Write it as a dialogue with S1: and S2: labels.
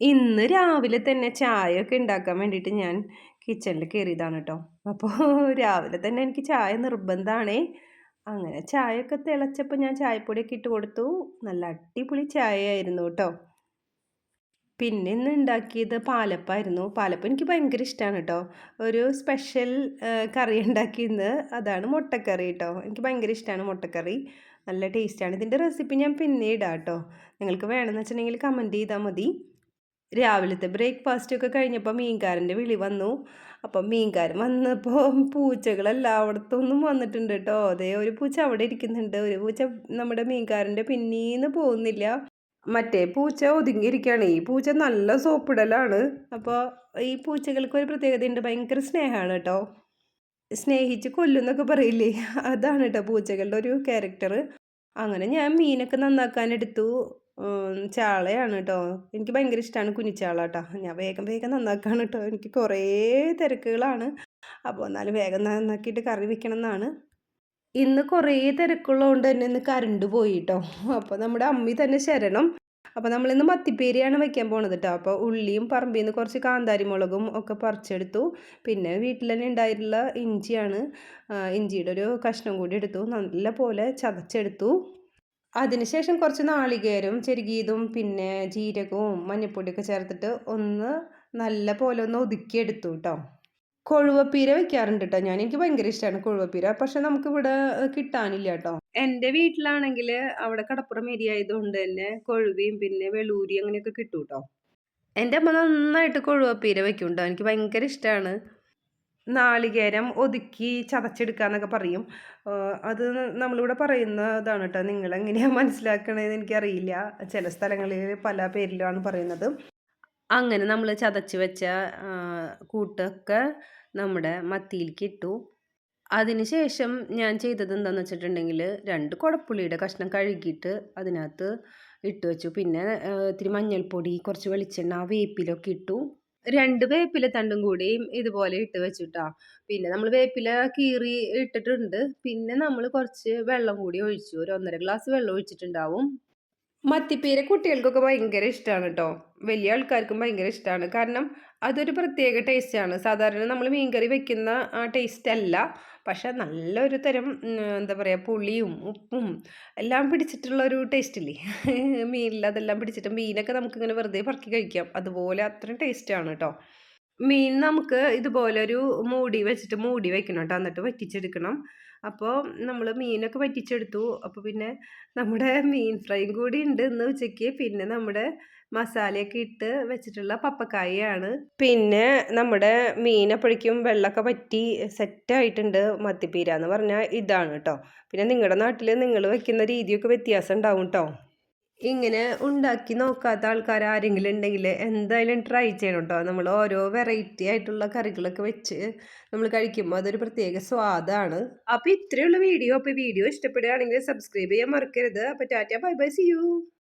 S1: ഇന്ന് രാവിലെ തന്നെ ചായ ഒക്കെ ഉണ്ടാക്കാൻ വേണ്ടിയിട്ട് ഞാൻ കിച്ചണിൽ കയറിയതാണ് കേട്ടോ അപ്പോൾ രാവിലെ തന്നെ എനിക്ക് ചായ നിർബന്ധമാണേ അങ്ങനെ ചായയൊക്കെ തിളച്ചപ്പോൾ ഞാൻ ചായപ്പൊടിയൊക്കെ ഇട്ട് കൊടുത്തു. നല്ല അടിപൊളി ചായയായിരുന്നു കേട്ടോ പിന്നെ ഇന്ന് ഉണ്ടാക്കിയത് പാലപ്പായിരുന്നു. പാലപ്പം എനിക്ക് ഭയങ്കര ഇഷ്ടമാണ് കേട്ടോ ഒരു സ്പെഷ്യൽ കറി ഉണ്ടാക്കിയത് അതാണ് മുട്ടക്കറി കേട്ടോ എനിക്ക് ഭയങ്കര ഇഷ്ടമാണ് മുട്ടക്കറി. നല്ല ടേസ്റ്റാണ് ഇതിന്റെ റെസിപ്പി ഞാൻ പിന്നെ ഇടാം കേട്ടോ നിങ്ങൾക്ക് വേണമെന്ന് വെച്ചിട്ടുണ്ടെങ്കിൽ കമന്റ് ചെയ്താൽ മതി. രാവിലത്തെ ബ്രേക്ക്ഫാസ്റ്റ് ഒക്കെ കഴിഞ്ഞപ്പോൾ മീൻകാരന്റെ വിളി വന്നു. അപ്പം മീൻകാരൻ വന്നപ്പോൾ പൂച്ചകളെല്ലാം എല്ലായിടത്തൊന്നും വന്നിട്ടുണ്ട് കേട്ടോ അതേ ഒരു പൂച്ച അവിടെ ഇരിക്കുന്നുണ്ട്. ഒരു പൂച്ച നമ്മുടെ മീൻകാരന്റെ പിന്നീന്ന് പോകുന്നില്ല. മറ്റേ പൂച്ച ഒതുങ്ങിയിരിക്കുകയാണ് ഈ പൂച്ച നല്ല സോപ്പിടലാണ്. അപ്പോൾ ഈ പൂച്ചകൾക്ക് ഒരു പ്രത്യേകതയുണ്ട്. ഭയങ്കര സ്നേഹമാണ് കേട്ടോ സ്നേഹിച്ച് കൊല്ലുന്നൊക്കെ പറയില്ലേ? അതാണ് കേട്ടോ പൂച്ചകളുടെ ഒരു ക്യാരക്ടർ അങ്ങനെ ഞാൻ മീനൊക്കെ നന്നാക്കാനെടുത്തു ചാളയാണ് കേട്ടോ എനിക്ക് ഭയങ്കര ഇഷ്ടമാണ് കുഞ്ഞിച്ചാള കേട്ടോ ഞാൻ വേഗം വേഗം നന്നാക്കാണ് കേട്ടോ എനിക്ക് കുറേ തിരക്കുകളാണ്. അപ്പോൾ എന്നാലും വേഗം നന്നാക്കിയിട്ട് കറി വെക്കണം എന്നാണ് ഇന്ന് കുറേ തിരക്കുള്ളതുകൊണ്ട് തന്നെ ഇന്ന് കറണ്ട് പോയി കേട്ടോ അപ്പോൾ നമ്മുടെ അമ്മി തന്നെ ശരണം. അപ്പോൾ നമ്മളിന്ന് മത്തിപ്പേരിയാണ് വെക്കാൻ പോണത് കേട്ടോ അപ്പോൾ ഉള്ളിയും പറമ്പിൽ നിന്ന് കുറച്ച് കാന്താരി മുളകും ഒക്കെ പറിച്ചെടുത്തു. പിന്നെ വീട്ടിൽ തന്നെ ഉണ്ടായിട്ടുള്ള ഇഞ്ചിയാണ്. ഇഞ്ചിയുടെ ഒരു കഷ്ണം കൂടി എടുത്തു. നല്ല പോലെ ചതച്ചെടുത്തു. അതിനുശേഷം കുറച്ച് നാളികേരും ചെറുകിയതും പിന്നെ ജീരകവും മഞ്ഞൾപ്പൊടിയൊക്കെ ചേർത്തിട്ട് ഒന്ന് നല്ല പോലെ ഒന്ന് ഒതുക്കിയെടുത്തു കേട്ടോ കൊഴുവപ്പീര വെക്കാറുണ്ട് കേട്ടോ ഞാൻ എനിക്ക് ഭയങ്കര ഇഷ്ടമാണ് കൊഴുവപ്പീര. പക്ഷെ നമുക്ക് ഇവിടെ കിട്ടാനില്ല കേട്ടോ എന്റെ വീട്ടിലാണെങ്കിൽ അവിടെ കടപ്പുറം ഏരിയ ആയതുകൊണ്ട് തന്നെ കൊഴുവയും പിന്നെ വെളൂരി അങ്ങനെയൊക്കെ കിട്ടും കേട്ടോ എന്റെ അമ്മ നന്നായിട്ട് കൊഴുവപ്പീര വെക്കും കേട്ടോ എനിക്ക് ഭയങ്കര ഇഷ്ടമാണ് നാളികേരം ഒതുക്കി ചതച്ചെടുക്കുക എന്നൊക്കെ പറയും. അത് നമ്മളിവിടെ പറയുന്നതാണ് കേട്ടോ. നിങ്ങൾ എങ്ങനെയാണ് മനസ്സിലാക്കണതെന്ന് എനിക്കറിയില്ല. ചില സ്ഥലങ്ങളിൽ പല പേരിലാണ് പറയുന്നത്. അങ്ങനെ നമ്മൾ ചതച്ച് വെച്ച കൂട്ടൊക്കെ നമ്മുടെ മത്തിയിലേക്ക് ഇട്ടു. അതിനുശേഷം ഞാൻ ചെയ്തത് എന്താണെന്ന് വെച്ചിട്ടുണ്ടെങ്കിൽ രണ്ട് കുടപ്പുള്ളിയുടെ കഷ്ണം കഴുകിയിട്ട് അതിനകത്ത് ഇട്ട് വെച്ചു. പിന്നെ ഇത്തിരി മഞ്ഞൾപ്പൊടി കുറച്ച് വെളിച്ചെണ്ണ വേപ്പിലൊക്കെ ഇട്ടു. രണ്ട് വേപ്പില തണ്ടും കൂടിയും ഇതുപോലെ ഇട്ട് വെച്ചിട്ടാ. പിന്നെ നമ്മൾ വേപ്പില കീറി ഇട്ടിട്ടുണ്ട്. പിന്നെ നമ്മൾ കുറച്ച് വെള്ളം കൂടി ഒഴിച്ചു. ഒരു ഒന്നര ഗ്ലാസ് വെള്ളം ഒഴിച്ചിട്ടുണ്ടാവും. മത്തിപ്പീര കുട്ടികൾക്കൊക്കെ ഭയങ്കര ഇഷ്ടമാണ് കേട്ടോ വലിയ ആൾക്കാർക്കും ഭയങ്കര ഇഷ്ടമാണ് കാരണം അതൊരു പ്രത്യേക ടേസ്റ്റാണ് സാധാരണ നമ്മൾ മീൻകറി വെക്കുന്ന ആ ടേസ്റ്റ് അല്ല. പക്ഷെ നല്ലൊരു തരം എന്താ പറയുക പുളിയും ഉപ്പും എല്ലാം പിടിച്ചിട്ടുള്ള ഒരു ടേസ്റ്റില്ലേ മീനിൽ അതെല്ലാം പിടിച്ചിട്ട് മീനൊക്കെ നമുക്കിങ്ങനെ വെറുതെ പറക്കി കഴിക്കാം. അതുപോലെ അത്രയും ടേസ്റ്റാണ് കേട്ടോ മീൻ നമുക്ക് ഇതുപോലെ ഒരു മൂടി വെച്ചിട്ട് മൂടി വെക്കണം കേട്ടോ. എന്നിട്ട് വറ്റിച്ചെടുക്കണം. അപ്പോൾ നമ്മൾ മീനൊക്കെ വറ്റിച്ചെടുത്തു. അപ്പോൾ പിന്നെ നമ്മുടെ മീൻ ഫ്രൈയും കൂടി ഉണ്ട് ഇന്ന് ഉച്ചയ്ക്ക്. പിന്നെ നമ്മുടെ മസാലയൊക്കെ ഇട്ട് വെച്ചിട്ടുള്ള പപ്പക്കായയാണ് പിന്നെ നമ്മുടെ മീൻ അപ്പോഴേക്കും വെള്ളമൊക്കെ പറ്റി സെറ്റായിട്ടുണ്ട് മത്തിപ്പീര എന്ന് പറഞ്ഞാൽ ഇതാണ് കേട്ടോ. പിന്നെ നിങ്ങളുടെ നാട്ടിൽ നിങ്ങൾ വെക്കുന്ന രീതിയൊക്കെ വ്യത്യാസം ഉണ്ടാവും കേട്ടോ. ഇങ്ങനെ ഉണ്ടാക്കി നോക്കാത്ത ആൾക്കാർ ആരെങ്കിലും ഉണ്ടെങ്കിൽ എന്തായാലും ട്രൈ ചെയ്യണം കേട്ടോ നമ്മൾ ഓരോ വെറൈറ്റി ആയിട്ടുള്ള കറികളൊക്കെ വെച്ച് നമ്മൾ കഴിക്കുമ്പോൾ അതൊരു പ്രത്യേക സ്വാദാണ്. അപ്പോൾ ഇത്രയുള്ള വീഡിയോ. അപ്പോൾ വീഡിയോ ഇഷ്ടപ്പെടുകയാണെങ്കിൽ സബ്സ്ക്രൈബ് ചെയ്യാൻ മറക്കരുത്. അപ്പോൾ tata bye bye see you